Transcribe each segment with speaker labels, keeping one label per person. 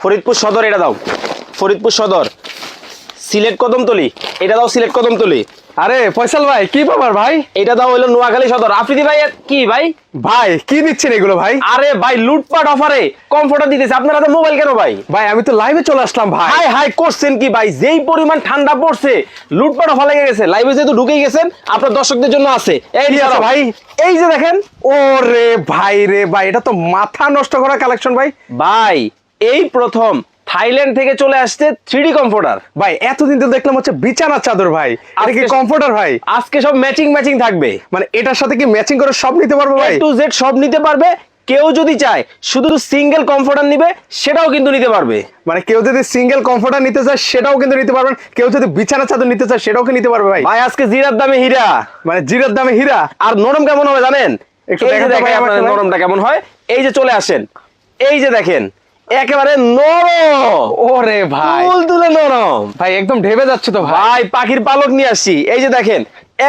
Speaker 1: ফরিদপুর সদর এটা দাও। ফরিদপুর সদর। সিলেট কদমতলি এটা দাও সিলেট কদমতলি।
Speaker 2: আরে ফয়সাল ভাই কি ব্যাপার ভাই?
Speaker 1: এটা দাও হইল নোয়াখালী সদর। আফ্রিদি ভাই কি ভাই?
Speaker 2: ভাই কি দিচ্ছেন এগুলো ভাই?
Speaker 1: আরে ভাই লুটপাট অফারে কমফোর্টার দিতেছে। আপনারা তো মোবাইল কেন ভাই?
Speaker 2: ভাই আমি তো লাইভে চলে আসলাম ভাই।
Speaker 1: হাই হাই করছেন কি ভাই? যেই পরিমাণ ঠান্ডা পড়ছে লুটপাট অফার লেগে গেছে। লাইভে যেহেতু ঢুকেই গেছেন আপনার দর্শকদের জন্য আছে। এই।
Speaker 2: ভাই?
Speaker 1: এই যে দেখেন।
Speaker 2: ও রে ভাই রে ভাই এটা তো মাথা নষ্ট করা কালেকশন ভাই।
Speaker 1: ভাই এই প্রথম থাইল্যান্ড থেকে চলে আসছে থ্রি কমফোর্টার।
Speaker 2: ভাই এতদিন তো দেখলাম হচ্ছে বিছানার চাদর ভাই। এটা কি কমফোর্টার ভাই?
Speaker 1: আজকে সব ম্যাচিং ম্যাচিং থাকবে।
Speaker 2: মানে এটার সাথে কি ম্যাচিং করে সব নিতে পারব ভাই?
Speaker 1: টু জেড সব নিতে পারবে। কেউ যদি চায় শুধু সিঙ্গেল কমফোর্টার নিবে সেটাও কিন্তু নিতে পারবে।
Speaker 2: মানে কেউ যদি সিঙ্গেল কমফোর্টার নিতে চায় সেটাও কিন্তু নিতে পারবেন। কেউ যদি বিছানা চাদর নিতে চায় সেটাও নিতে পারবে ভাই?
Speaker 1: ভাই আজকে জিরার দামে হীরা।
Speaker 2: মানে জিরার দামে হীরা?
Speaker 1: আর নরম কেমন হবে জানেন?
Speaker 2: একটু আমাকে
Speaker 1: নরমটা কেমন হয়। এই যে চলে আসেন। এই যে দেখেন। একেবারে নরম।
Speaker 2: ওরে ভাই।
Speaker 1: ফুল তুলে নরম।
Speaker 2: ভাই একদম ঢেবে যাচ্ছে তো ভাই।
Speaker 1: পাখির পালক নিয়ে আসছি। এই যে দেখেন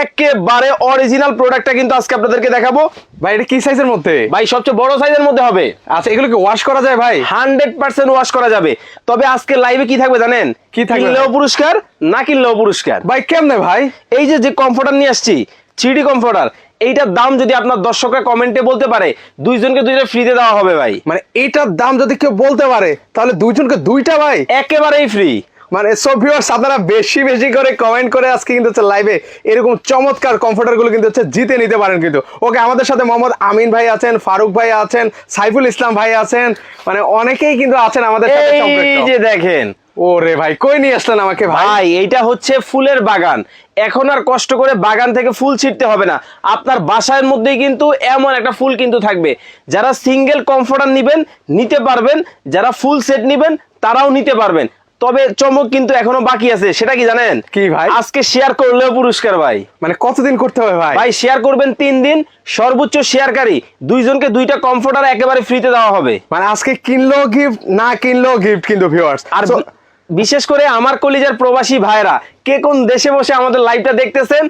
Speaker 1: একেবারে অরিজিনাল প্রোডাক্টটা কিন্তু আজকে আপনাদেরকে দেখাবো।
Speaker 2: ভাই এটা কি সাইজের মধ্যে?
Speaker 1: ভাই সবচেয়ে বড় সাইজের মধ্যে হবে।
Speaker 2: আচ্ছা এগুলো কি ওয়াশ করা যায় ভাই?
Speaker 1: হান্ড্রেড পার্সেন্ট ওয়াশ করা যাবে। তবে আজকে লাইভে কি থাকবে জানেন?
Speaker 2: কি থাকবে?
Speaker 1: কিনলেও পুরস্কার না কিনলেও পুরস্কার।
Speaker 2: ভাই কেমনে ভাই?
Speaker 1: এই যে যে কমফোর্টার নিয়ে আসছি থ্রি কমফোর্টার এইটার দাম যদি আপনার দর্শকরা কমেন্টে বলতে পারে দুইজনকে দুইটা ফ্রিতে দেওয়া হবে ভাই।
Speaker 2: মানে এইটার দাম যদি কেউ বলতে পারে তাহলে দুইজনকে দুইটা ভাই?
Speaker 1: একেবারেই ফ্রি
Speaker 2: মানে সব ভিউয়ার্স আপনারা বেশি বেশি করে কমেন্ট করে আজকে কিন্তু হচ্ছে লাইভে এরকম চমৎকার কমফোর্টারগুলো কিন্তু হচ্ছে জিতে নিতে পারেন কিন্তু। ওকে আমাদের সাথে মোহাম্মদ আমিন ভাই আছেন ফারুক ভাই আছেন সাইফুল ইসলাম ভাই আছেন মানে অনেকেই কিন্তু আছেন আমাদের সাথে
Speaker 1: এই যে দেখেন
Speaker 2: ওরে ভাই কই নিয়ে আসলেন আমাকে ভাই?
Speaker 1: এইটা হচ্ছে ফুলের বাগান। এখন আর কষ্ট করে বাগান থেকে ফুল ছিটতে হবে না। আপনার বাসার মধ্যেই কিন্তু এমন একটা ফুল কিন্তু থাকবে। যারা সিঙ্গেল কমফোর্টার নিবেন নিতে পারবেন। যারা ফুল সেট নিবেন তারাও নিতে পারবেন। তবে চমক কিন্তু এখনও বাকি আছে সেটা কি জানেন?
Speaker 2: কি ভাই?
Speaker 1: আজকে শেয়ার করলেও পুরস্কার ভাই।
Speaker 2: মানে কতদিন করতে হবে ভাই?
Speaker 1: ভাই শেয়ার করবেন তিন দিন সর্বোচ্চ শেয়ারকারী। দুইজনকে দুইটা কমফোর্টার একেবারে ফ্রিতে দেওয়া হবে।
Speaker 2: মানে আজকে কিনলেও গিফট না কিনলেও গিফট কিন্তু ভিউয়ার্স
Speaker 1: আর বিশেষ করে আমার কলিজার প্রবাসী ভাইরা কে কোন দেশে বসে আমাদের লাইভটা দেখতেছেন?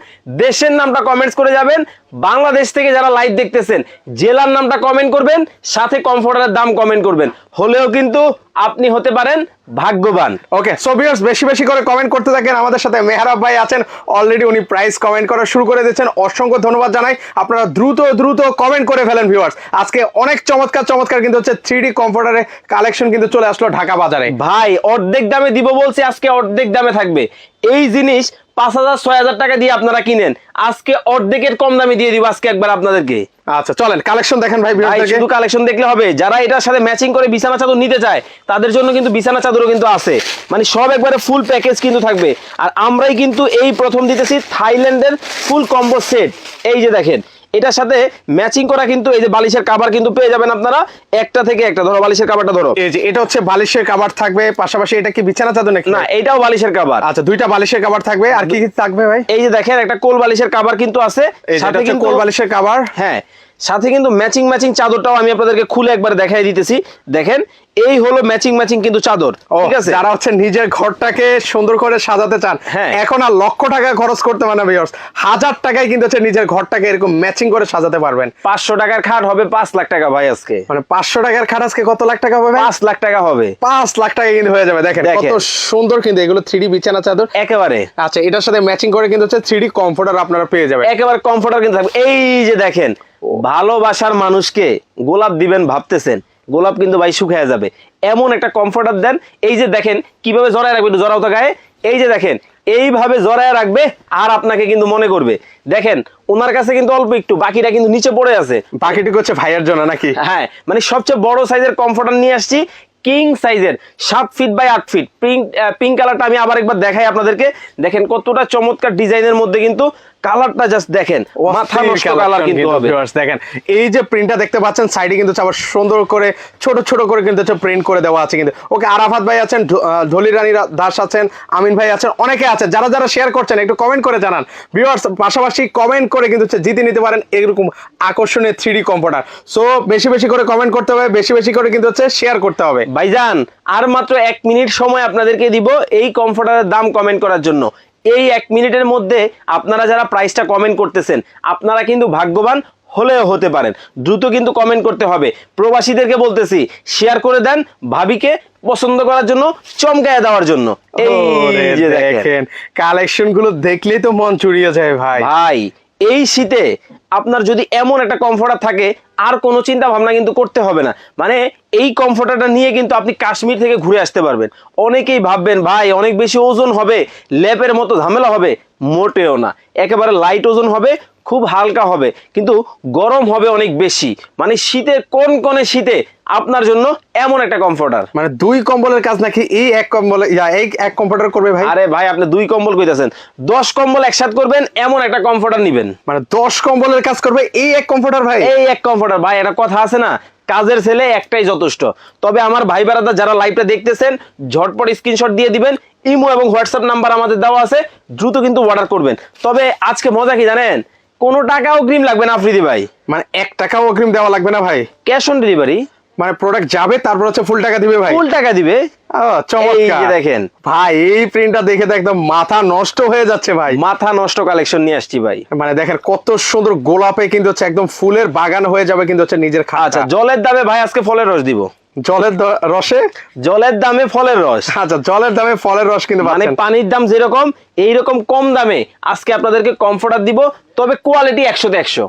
Speaker 1: দেশের নামটা কমেন্টস করে যাবেন। বাংলাদেশ থেকে যারা লাইভ দেখতেছেন জেলার নামটা কমেন্ট করবেন সাথে কমফোর্টারের দাম কমেন্ট করবেন। হলেও কিন্তু আপনি হতে পারেন ভাগ্যবান।
Speaker 2: ওকে সো ভিউয়ার্স বেশি বেশি করে কমেন্ট করতে থাকেন। আমাদের সাথে মেহরাব ভাই আছেন। অলরেডি উনি প্রাইস কমেন্ট করা শুরু করে দিয়েছেন। অসংখ্য ধন্যবাদ জানাই। আপনারা দ্রুত দ্রুত কমেন্ট করে ফেলেন ভিউয়ার্স আজকে অনেক চমৎকার চমৎকার কিন্তু হচ্ছে থ্রি ডি কমফোর্টারের কালেকশন কিন্তু চলে আসলো ঢাকা বাজারে।
Speaker 1: ভাই অর্ধেক দামে দিব বলছি আজকে অর্ধেক দামে থাকবে। এই জিনিস পাঁচ হাজার ছয় হাজার টাকা দিয়ে আপনারা কিনেন। আজকে অর্ধেকের কম দামে দিয়ে দিব আজকে একবার আপনাদেরকে।
Speaker 2: আচ্ছা চলেন কালেকশন দেখেন ভাই
Speaker 1: ভাই শুধু কালেকশন দেখলে হবে। যারা এটার সাথে ম্যাচিং করে বিছানা চাদর নিতে চায় তাদের জন্য কিন্তু বিছানা চাদরও কিন্তু আছে। মানে সব একবারে ফুল প্যাকেজ কিন্তু থাকবে। আর আমরাই কিন্তু এই প্রথম দিতেছি থাইল্যান্ডের ফুল কম্বো সেট এই যে দেখেন এটার সাথে ম্যাচিং করা কিন্তু এই যে বালিশের কাভার কিন্তু পেয়ে যাবেন আপনারা। একটা থেকে একটা ধরো বালিশের কাভারটা ধরো।
Speaker 2: এই যে এটা হচ্ছে বালিশের কাভার থাকবে পাশাপাশি এটা কি বিছানা চাদর নাকি?
Speaker 1: না এটাও বালিশের কাভার
Speaker 2: আচ্ছা দুইটা বালিশের কাভার থাকবে আর কি কি থাকবে ভাই?
Speaker 1: এই যে দেখেন একটা কোল বালিশের কাভার কিন্তু আছে। সাথে
Speaker 2: কোল বালিশের কাভার
Speaker 1: হ্যাঁ সাথে কিন্তু ম্যাচিং ম্যাচিং চাদরটাও আমি আপনাদেরকে খুলে একবার দেখাই দিতেছি। দেখেন এই হলো ম্যাচিং ম্যাচিং কিন্তু চাদর ঠিক আছে?
Speaker 2: যারা হচ্ছে নিজের ঘরটাকে সুন্দর করে সাজাতে চান
Speaker 1: হ্যাঁ।
Speaker 2: এখন আর লক্ষ টাকা খরচ করতে মানে ভিউয়ার্স হাজার টাকায় কিন্তু হচ্ছে নিজের ঘরটাকে এরকম ম্যাচিং করে সাজাতে পারবেন।
Speaker 1: পাঁচশো টাকার খাট হবে পাঁচ লাখ টাকা ভাই আজকে।
Speaker 2: মানে পাঁচশো টাকার খাট আজকে কত লাখ টাকা হবে
Speaker 1: পাঁচ লাখ টাকা হবে।
Speaker 2: পাঁচ লাখ টাকা কিন্তু হয়ে যাবে দেখেন। কত সুন্দর কিন্তু এগুলো থ্রি বিছানা চাদর।
Speaker 1: একেবারে।
Speaker 2: আচ্ছা এটার সাথে ম্যাচিং করে কিন্তু হচ্ছে থ্রি কমফোর্টার আপনারা পেয়ে যাবেন।
Speaker 1: একেবারে কমফোর্টার কিন্তু থাকবে। এই যে দেখেন ভালোবাসার মানুষকে গোলাপ দিবেন ভাবতেছেন গোলাপ কিন্তু ভাই শুকিয়ে যাবে। এমন একটা কমফোর্টার দেন এই যে দেখেন কীভাবে জড়ায় রাখবে একটু জড়াও তো গায়ে। এই যে দেখেন এইভাবে জড়ায় রাখবে আর আপনাকে কিন্তু মনে করবে। দেখেন ওনার কাছে কিন্তু অল্প একটু বাকিটা কিন্তু নিচে পড়ে আছে।
Speaker 2: বাকিটি হচ্ছে ভাইয়ের জন্য নাকি?
Speaker 1: হ্যাঁ মানে সবচেয়ে বড় সাইজের কমফোর্টার নিয়ে আসছি কিং সাইজের সাত ফিট বাই আট ফিট পিঙ্ক পিঙ্ক কালারটা আমি আবার একবার দেখাই আপনাদেরকে। দেখেন কতটা চমৎকার ডিজাইনের মধ্যে কিন্তু কালারটা জাস্ট দেখেন মাথা নষ্ট কালার কিন্তু হবে।
Speaker 2: দেখেন এই যে প্রিন্টটা দেখতে পাচ্ছেন সাইডে কিন্তু আবার সুন্দর করে ছোট ছোট করে কিন্তু প্রিন্ট করে দেওয়া আছে কিন্তু। ওকে আরাফাত ভাই আছেন ঢলি রানী দাস আছেন আমিন ভাই আছেন অনেকে আছে যারা যারা শেয়ার করছেন একটু কমেন্ট করে জানান। ভিউয়ার্স পাশাপাশি কমেন্ট করে কিন্তু হচ্ছে জিতে নিতে পারেন এরকম আকর্ষণীয় থ্রি কম্পিউটার সো বেশি বেশি করে কমেন্ট করতে হবে বেশি বেশি করে কিন্তু হচ্ছে শেয়ার করতে হবে।
Speaker 1: ভাইজান আর মাত্র এক মিনিট সময় আপনাদেরকে দিব এই কমফোর্টারের দাম কমেন্ট করার জন্য। এই এক মিনিটের মধ্যে আপনারা যারা প্রাইসটা কমেন্ট করতেছেন আপনারা কিন্তু ভাগ্যবান হলেও হতে পারেন। দ্রুত কিন্তু কমেন্ট করতে হবে। প্রবাসীদেরকে বলতেছি শেয়ার করে দেন ভাবিকে পছন্দ করার জন্য চমকায় দেওয়ার জন্য। এই দেখেন।
Speaker 2: কালেকশনগুলো দেখলেই তো মন চুরিয়ে যায় ভাই।
Speaker 1: ভাই এই শীতে আপনার যদি এমন একটা কমফোর্টার থাকে, আর কোনো চিন্তা ভাবনা কিন্তু করতে হবে না। মানে এই কমফোর্টারটা নিয়ে কিন্তু আপনি কাশ্মীর থেকে ঘুরে আসতে পারবেন। অনেকেই ভাববেন, ভাই, অনেক বেশি ওজন হবে ল্যাপের মতো ঝামেলা হবে। মোটেও না। একেবারে লাইট ওজন হবে খুব হালকা হবে কিন্তু গরম হবে অনেক বেশি। মানে শীতের কোন কোনে শীতে? আপনার জন্য এমন একটা কমফোর্টার
Speaker 2: মানে দুই কম্বলের কাজ নাকি এই এক কম্বল এই এক কম্পিউটার করবে ভাই?
Speaker 1: আরে ভাই আপনি দুই কম্বল কইতাছেন। দশ কম্বল একসাথে করবেন এমন একটা কমফোর্টার নিবেন।
Speaker 2: মানে দশ কম্বলের কাজ করবে এই এক কম্পিউটার ভাই?
Speaker 1: এই এক কমফোর্টার ভাই একটা কথা আছে না? কাজের ছেলে একটাই যথেষ্ট। তবে আমার ভাই বেড়াদা যারা লাইভটা দেখতেছেন ঝটপট স্ক্রিনশট দিয়ে দিবেন ইমো এবং হোয়াটসঅ্যাপ নাম্বার আমাদের দেওয়া আছে দ্রুত কিন্তু অর্ডার করবেন। তবে আজকে মজা কি জানেন? কোনো টাকা অগ্রিম লাগবে না আফ্রিদি ভাই।
Speaker 2: মানে এক টাকাও অগ্রিম দেওয়া লাগবে না ভাই।
Speaker 1: Cash on delivery.
Speaker 2: মানে প্রোডাক্ট যাবে তারপর হচ্ছে ফুল টাকা দিবে ভাই।
Speaker 1: ফুল টাকা দিবে।
Speaker 2: চমৎকার।
Speaker 1: দেখেন।
Speaker 2: ভাই এই প্রিন্টটা দেখে তো একদম মাথা নষ্ট হয়ে যাচ্ছে ভাই।
Speaker 1: মাথা নষ্ট কালেকশন নিয়ে আসছি ভাই।
Speaker 2: মানে দেখেন কত সুন্দর গোলাপে কিন্তু হচ্ছে একদম ফুলের বাগান হয়ে যাবে কিন্তু হচ্ছে নিজের
Speaker 1: আচ্ছা
Speaker 2: খাঁচা
Speaker 1: জলের দামে ভাই আজকে ফলের রস দিব।
Speaker 2: জলের রসে?
Speaker 1: জলের দামে ফলের রস।
Speaker 2: আচ্ছা জলের দামে ফলের রস কিন্তু
Speaker 1: মানে পানির দাম যেরকম এইরকম কম দামে আজকে আপনাদেরকে কমফোর্টার দিব তবে কোয়ালিটি একশো তে একশো।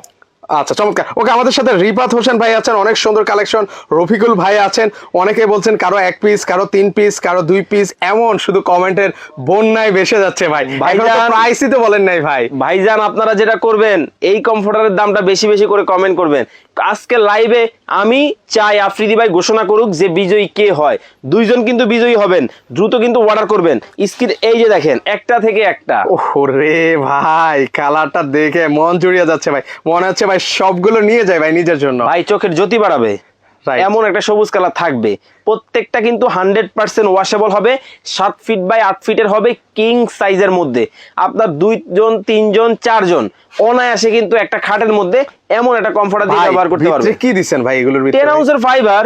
Speaker 2: আচ্ছা চমৎকার। ওকে আমাদের সাথে রিপাত হোসেন ভাই আছেন অনেক সুন্দর কালেকশন। রফিকুল ভাই আছেন অনেকে বলছেন কারও এক পিস কারও তিন পিস কারও দুই পিস এমন শুধু কমেন্টের বন্যায় ভেসে যাচ্ছে ভাই।
Speaker 1: ভাইজান-
Speaker 2: প্রাইসই তো বলেন নাই ভাই।
Speaker 1: ভাইজান আপনারা যেটা করবেন এই কমফোর্টারের দামটা বেশি বেশি করে কমেন্ট করবেন। আজকে লাইভে আমি চাই আফ্রিদি ভাই ঘোষণা করুক যে বিজয়ী কে হয়। দুইজন কিন্তু বিজয়ী হবেন দ্রুত কিন্তু অর্ডার করবেন। স্ক্রিন এই যে দেখেন একটা থেকে একটা।
Speaker 2: ওরে ভাই কালারটা দেখে মন জুড়িয়ে যাচ্ছে ভাই। মনে হচ্ছে ভাই সবগুলো নিয়ে যায় ভাই নিজের জন্য।
Speaker 1: ভাই চোখের জ্যোতি বাড়াবে. এমন একটা সবুজ কালার থাকবে। প্রত্যেকটা কিন্তু হান্ড্রেড পার্সেন্ট ওয়াশেবল হবে সাত ফিট বাই আট ফিটের হবে কিং সাইজের মধ্যে। আপনার দুইজন তিনজন চারজন অনায়াসে কিন্তু একটা খাটের মধ্যে এমন একটা কমফোর্টার দিয়ে ব্যবহার করতে পারবে।
Speaker 2: কি দিচ্ছেন ভাই এগুলোর
Speaker 1: টেন আউন্সের ফাইবার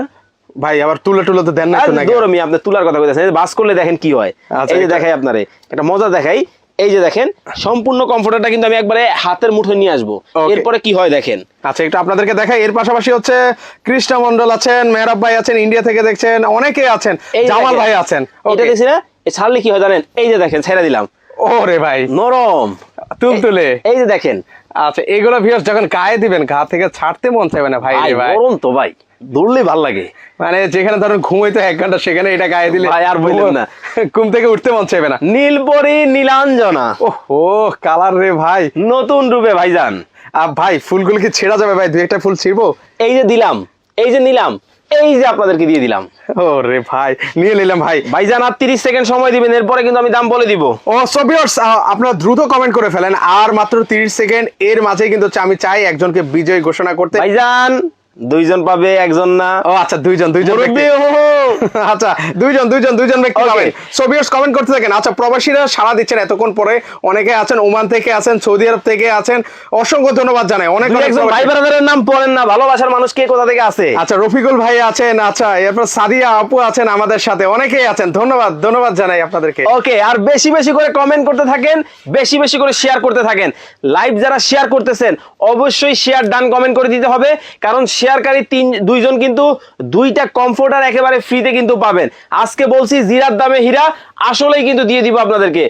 Speaker 2: ভাই আবার তুলে তুলে তো দেন না তো নাকি?
Speaker 1: দৌড়মি আপনি তুলার কথা কইতেছেন বাস করলে দেখেন কি হয়।
Speaker 2: আচ্ছা,
Speaker 1: এই যে
Speaker 2: এটা-
Speaker 1: দেখাই আপনারে একটা মজা দেখাই। এই যে দেখেন সম্পূর্ণ কমফোর্টারটা কিন্তু আমি একবারে হাতের মুঠোয় নিয়ে আসব। এরপরে কি হয় দেখেন?
Speaker 2: আচ্ছা একটু আপনাদেরকে দেখাই। এর পাশাপাশি হচ্ছে কৃষ্ণ মন্ডল আছেন মেহরাব ভাই আছেন ইন্ডিয়া থেকে দেখছেন অনেকে আছেন জামাল ভাই আছেন।
Speaker 1: এটা. দেখছি না ছাড়লে কি হয় জানেন? এই যে দেখেন ছেড়ে দিলাম।
Speaker 2: ওরে ভাই।
Speaker 1: নরম।
Speaker 2: তুলতুলে।
Speaker 1: এই যে দেখেন।
Speaker 2: আচ্ছা এগুলো ভিউস যখন গায়ে দিবেন গা থেকে ছাড়তে মন চাইবে না ভাই
Speaker 1: ভাই
Speaker 2: রে ভাই।
Speaker 1: গরম তো ভাই। দৌড়লে ভালো লাগে।
Speaker 2: মানে যেখানে ধরুন ঘুমাইতো এক ঘণ্টা সেখানে এটা গায়ে দিলে
Speaker 1: ভাই, আর বললেন না।
Speaker 2: ঘুম থেকে উঠতে মন চাইবে না।
Speaker 1: নীলপরি নীলাঞ্জনা।
Speaker 2: ও কালার রে ভাই।
Speaker 1: নতুন রূপে ভাইজান।
Speaker 2: আর ভাই ফুলগুলো কি ছেড়া যাবে ভাই? দুই একটা ফুল ছিড়বো?
Speaker 1: এই যে দিলাম এই যে নিলাম এই যে আপনাদেরকে দিয়ে দিলাম।
Speaker 2: ও রে ভাই নিয়ে নিলাম ভাই।
Speaker 1: ভাইজান আর তিরিশ সেকেন্ড সময় দিবেন এরপরে কিন্তু আমি দাম বলে দিব।
Speaker 2: ও সো ভিউয়ার্স আপনারা দ্রুত কমেন্ট করে ফেলেন। আর মাত্র 30 সেকেন্ড এর মাঝে কিন্তু আমি চাই একজনকে বিজয় ঘোষণা করতে।
Speaker 1: ভাইজান দুইজন পাবে একজন না।
Speaker 2: ও আচ্ছা দুইজন দুইজন। আচ্ছা দুইজন দুইজন দুইজন ব্যক্তি. পাবেন। সো ভিউয়ার্স কমেন্ট করতে থাকেন। আচ্ছা প্রবাসীরা সাড়া দিচ্ছেন এতক্ষণ পরে। অনেকে আছেন ওমান থেকে আছেন সৌদি আরব থেকে আছেন। অসংখ্য ধন্যবাদ জানাই। অনেক
Speaker 1: একজন ভাই ব্রাদারের নাম পড়েন না। ভালোবাসার মানুষ কে কোথা থেকে আছে
Speaker 2: আচ্ছা রফিকুল ভাই আছেন আচ্ছা এরপর সাদিয়া আপু আছেন আমাদের সাথে। অনেকেই আছেন। ধন্যবাদ ধন্যবাদ জানাই আপনাদেরকে।
Speaker 1: ওকে আর বেশি বেশি করে কমেন্ট করতে থাকেন বেশি বেশি করে শেয়ার করতে থাকেন। লাইভ যারা শেয়ার করতেছেন অবশ্যই শেয়ার ডান কমেন্ট করে দিতে হবে। কারণ শেয়ারকারী তিন দুইজন কিন্তু দুইটা কমফোর্টার একেবারে ফ্রিতে কিন্তু পাবেন। আজকে বলছি জিরার দামে হীরা আসলেই কিন্তু দিয়ে দিব আপনাদেরকে।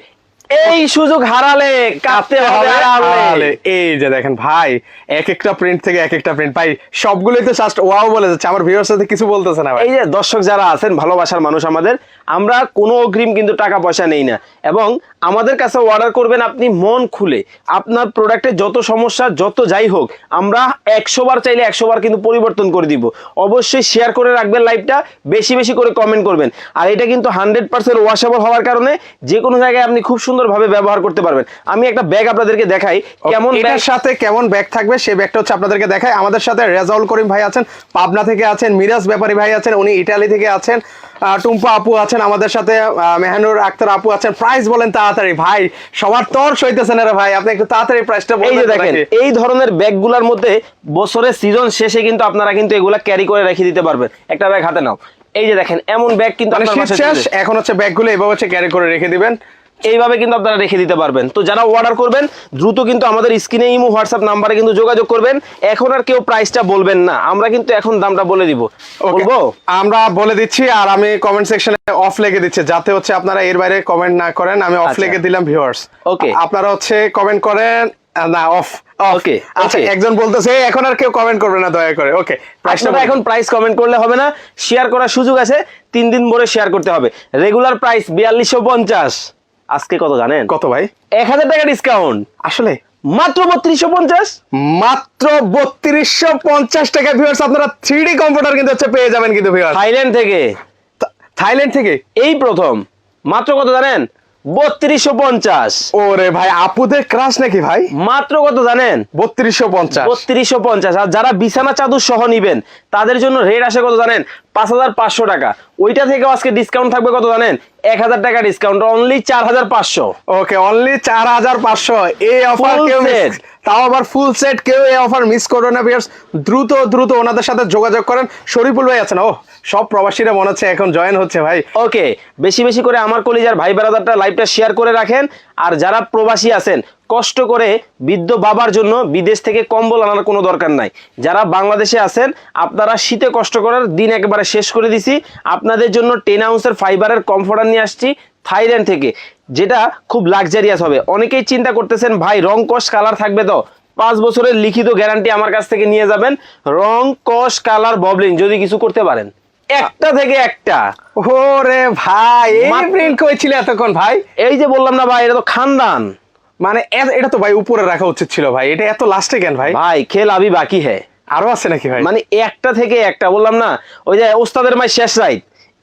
Speaker 1: এই সুযোগ হারালে কাঁপতে হবে হারালে।
Speaker 2: এই যে দেখেন ভাই এক একটা প্রিন্ট থেকে এক একটা প্রিন্ট ভাই সবগুলোই তো জাস্ট ওয়াও বলে যাচ্ছে। আমার ভিউয়ার সাথে কিছু বলতেছে না ভাই।
Speaker 1: এই যে দর্শক যারা আছেন ভালোবাসার মানুষ আমাদের আমরা কোনো অগ্রিম কিন্তু টাকা পয়সা নেই না। এবং আমাদের কাছে অর্ডার করবেন আপনি মন খুলে। আপনার প্রোডাক্টে যত সমস্যা যত যাই হোক আমরা একশো বার চাইলে একশো বার কিন্তু পরিবর্তন করে দিব। অবশ্যই শেয়ার করে রাখবেন লাইভটা বেশি বেশি করে কমেন্ট করবেন। আর এটা কিন্তু হান্ড্রেড পার্সেন্ট ওয়াশেবল হওয়ার কারণে যে কোনো জায়গায় আপনি খুব সুন্দরভাবে ব্যবহার করতে পারবেন। আমি একটা ব্যাগ আপনাদেরকে দেখাই কেমন ব্যাগ
Speaker 2: এটার সাথে কেমন ব্যাগ থাকবে সেই ব্যাগটা হচ্ছে আপনাদেরকে দেখায় আমাদের সাথে রেজাউল করিম ভাই আছেন পাবনা থেকে আছেন মিরাজ ব্যাপারী ভাই আছেন উনি ইটালি থেকে আছেন। টুম্পা আপু আছেন আমাদের সাথে মেহানুর আক্তার আপু আছেন। প্রাইস বলেন তাড়াতাড়ি ভাই সবার তর সইতেছেন রে ভাই। আপনি একটু তাড়াতাড়ি প্রাইসটা
Speaker 1: এই যে দেখেন এই ধরনের ব্যাগগুলোর মধ্যে বছরের সিজন শেষে কিন্তু আপনারা কিন্তু এগুলা ক্যারি করে রেখে দিতে পারবেন। একটা ব্যাগ হাতে নাও। এই যে দেখেন এমন ব্যাগ কিন্তু
Speaker 2: মানে এখন হচ্ছে ব্যাগগুলো এভাবে হচ্ছে ক্যারি করে রেখে দিবেন।
Speaker 1: এইভাবে কিন্তু আপনারা রেখে দিতে পারবেন। তো যারা অর্ডার করবেন দ্রুত কিন্তু আমাদের স্ক্রিনে ইমো হোয়াটসঅ্যাপ নাম্বারে কিন্তু যোগাযোগ করবেন। এখন আর কেউ প্রাইসটা বলবেন না। আমরা কিন্তু এখন দামটা বলে দিব। বলব?
Speaker 2: আমরা বলে দিচ্ছি আর আমি কমেন্ট সেকশনে অফ লেগে দিচ্ছি। যাতে হচ্ছে আপনারা এর বাইরে কমেন্ট না করেন। আমি অফ
Speaker 1: আচ্ছা।
Speaker 2: লিখে দিলাম ভিউয়ার্স
Speaker 1: ওকে
Speaker 2: আপনারা হচ্ছে কমেন্ট করেন না অফ
Speaker 1: Okay,
Speaker 2: আচ্ছা. একজন বলতেছে "এই, এখন আর কেউ কমেন্ট করবে না দয়া করে। ওকে
Speaker 1: আপনারা এখন প্রাইস কমেন্ট করলে হবে না। শেয়ার করার সুযোগ আছে। তিন দিন পরে শেয়ার করতে হবে। রেগুলার প্রাইস বিয়াল্লিশশো পঞ্চাশ। আজকে কত জানেন?
Speaker 2: কত ভাই?
Speaker 1: এক হাজার টাকা ডিসকাউন্ট
Speaker 2: আসলে?
Speaker 1: মাত্র বত্রিশশো পঞ্চাশ?
Speaker 2: মাত্র বত্রিশশো পঞ্চাশ টাকা ভিউয়ার্স আপনারা থ্রি কম্পিউটার কিন্তু হচ্ছে পেয়ে যাবেন কিন্তু ভিউয়ার্স
Speaker 1: থাইল্যান্ড থেকে।
Speaker 2: থাইল্যান্ড থেকে?
Speaker 1: এই প্রথম। মাত্র কত জানেন? বত্রিশশো পঞ্চাশ।
Speaker 2: ওরে ভাই আপুদের ক্রাশ নাকি ভাই?
Speaker 1: মাত্র কত জানেন?
Speaker 2: বত্রিশশো পঞ্চাশ।
Speaker 1: বত্রিশশো পঞ্চাশ। আর যারা বিছানা চাদর সহ নিবেন তাদের জন্য রেট আসে কত জানেন? পাঁচ হাজার পাঁচশো টাকা। ওইটা থেকেও আজকে ডিসকাউন্ট থাকবে কত জানেন? এক হাজার টাকা ডিসকাউন্ট অনলি চার হাজার পাঁচশো।
Speaker 2: ওকে অনলি চার হাজার পাঁচশো। এই অফার কেউ তাও আবার ফুল সেট কেউ এই অফার মিস করবে না ভিউয়ার্স দ্রুত দ্রুত ওনাদের সাথে যোগাযোগ করেন। শরীফুল ভাই আছেন। ও সব প্রবাসীরা মনে হচ্ছে এখন জয়েন হচ্ছে ভাই।
Speaker 1: ওকে বেশি বেশি করে আমার কলিজার ভাই বেড়াদারটা লাইভটা শেয়ার করে রাখেন। আর যারা প্রবাসী আছেন কষ্ট করে বৃদ্ধ বাবার জন্য বিদেশ থেকে কম্বল আনার কোনো দরকার নাই। যারা বাংলাদেশে আছেন আপনারা শীতে কষ্ট করার দিন একেবারে শেষ করে দিছি। আপনাদের জন্য টেন আউন্সের ফাইবারের কমফোর্টার নিয়ে আসছি থাইল্যান্ড থেকে যেটা খুব লাক্সারিয়াস হবে। অনেকেই চিন্তা করতেছেন ভাই রং কস কালার থাকবে তো? পাঁচ বছরের লিখিত গ্যারান্টি আমার কাছ থেকে নিয়ে যাবেন। রং কস কালার ববলিং যদি কিছু করতে পারেন। একটা থেকে একটা।
Speaker 2: ওরে ভাই এই প্রিন্ট এতক্ষণ ভাই।
Speaker 1: এই যে বললাম না ভাই এটা তো খানদান।
Speaker 2: মানে এটা তো ভাই উপরে রাখা উচিত ছিল ভাই। এটা এত লাস্টে কেন ভাই?
Speaker 1: ভাই খেল আবি বাকি হ্যাঁ
Speaker 2: আরও আছে নাকি ভাই?
Speaker 1: মানে একটা থেকে একটা বললাম না ওই যে ওস্তাদের মাই শেষ রাইট।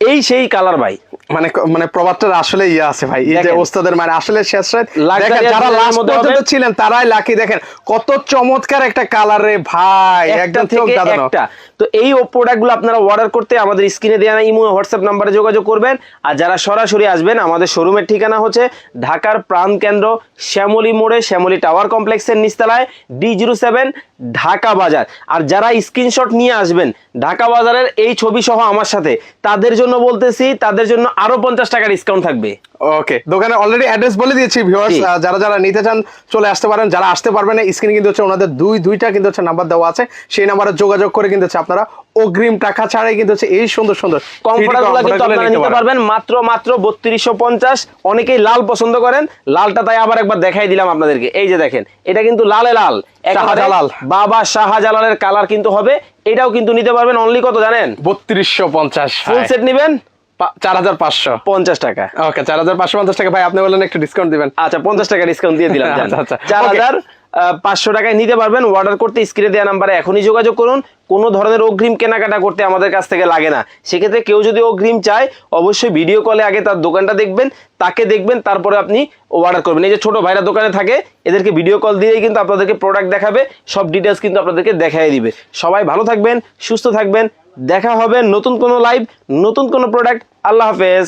Speaker 1: এই সেই কালার ভাই।
Speaker 2: মানে মানে প্রবাদটার আসলে ইয়ে আছে ভাই। এই যে। ওস্তাদের মানে আসলে শেষ রাত। দেখেন যারা লাস্ট পর্যন্ত ছিলেন তারাই লাকি দেখেন কত চমৎকার একটা কালার রে ভাই। একদম চোখ
Speaker 1: একটা। তো এই প্রোডাক্টগুলো আপনারা অর্ডার করতে আমাদের স্ক্রিনে দেওয়া ইমো হোয়াটসঅ্যাপ নাম্বারে যোগাযোগ করবেন। আর যারা সরাসরি আসবেন আমাদের শোরুমের ঠিকানা হচ্ছে ঢাকার প্রাণ কেন্দ্র শ্যামলী মোড়ে শ্যামলী টাওয়ার কমপ্লেক্সের নিচতলায় ডি জিরো সেভেন ঢাকা বাজার। আর যারা স্ক্রিনশট নিয়ে আসবেন ঢাকা বাজারের এই ছবি সহ আমার সাথে তাদের জন্য বলতেছি তাদের জন্য আরও পঞ্চাশ টাকা ডিসকাউন্ট থাকবে।
Speaker 2: ওকে দোকানে অলরেডি অ্যাড্রেস বলে দিয়েছি ভিউয়ার্স যারা যারা নিতে চান চলে আসতে পারেন। যারা আসতে পারবেন না স্ক্রিনে কিন্তু হচ্ছে ওনাদের দুই দুইটা কিন্তু হচ্ছে নাম্বার দেওয়া আছে। সেই নাম্বারে যোগাযোগ করে কিন্তু হচ্ছে আপনারা অগ্রিম টাকা ছাড়াই কিন্তু হচ্ছে এই সুন্দর সুন্দর 3D
Speaker 1: কিন্তু আপনারা নিতে পারবেন। মাত্র মাত্র বত্রিশশো পঞ্চাশ। অনেকেই লাল পছন্দ করেন। লালটা তাই আবার একবার দেখাই দিলাম আপনাদেরকে। এই যে দেখেন এটা কিন্তু লালে লাল।
Speaker 2: শাহজালাল।
Speaker 1: বাবা শাহজালালের কালার কিন্তু হবে। এটাও কিন্তু নিতে পারবেন। অনলি কত জানেন?
Speaker 2: বত্রিশশো পঞ্চাশ।
Speaker 1: ফুল সেট নিবেন।
Speaker 2: চার হাজার পাঁচশো।
Speaker 1: পঞ্চাশ টাকা।
Speaker 2: ওকে চার হাজার পাঁচশো পঞ্চাশ টাকা। ভাই আপনি বললেন একটু ডিসকাউন্ট দিবেন।
Speaker 1: আচ্ছা পঞ্চাশ টাকা ডিসকাউন্ট দিয়ে দিলাম
Speaker 2: আচ্ছা, আচ্ছা।
Speaker 1: চার হাজার পাঁচশো টাকায় নিতে পারবেন। অর্ডার করতে স্ক্রিনে দেওয়া নাম্বারে এখনই যোগাযোগ করুন। কোনো ধরনের অগ্রিম কেনাকাটা করতে আমাদের কাছ থেকে লাগে না। সেক্ষেত্রে কেউ যদি অগ্রিম চায় অবশ্যই ভিডিও কলে আগে তার দোকানটা দেখবেন তাকে দেখবেন তারপরে আপনি অর্ডার করবেন। এই যে ছোট ভাইরা দোকানে থাকে এদেরকে ভিডিও কল দিয়েই কিন্তু আপনাদেরকে প্রোডাক্ট দেখাবে সব ডিটেলস কিন্তু আপনাদেরকে দেখাই দিবে। সবাই ভালো থাকবেন সুস্থ থাকবেন। দেখা হবে নতুন কোনো লাইভ নতুন কোনো প্রোডাক্ট আল্লাহ হাফেজ।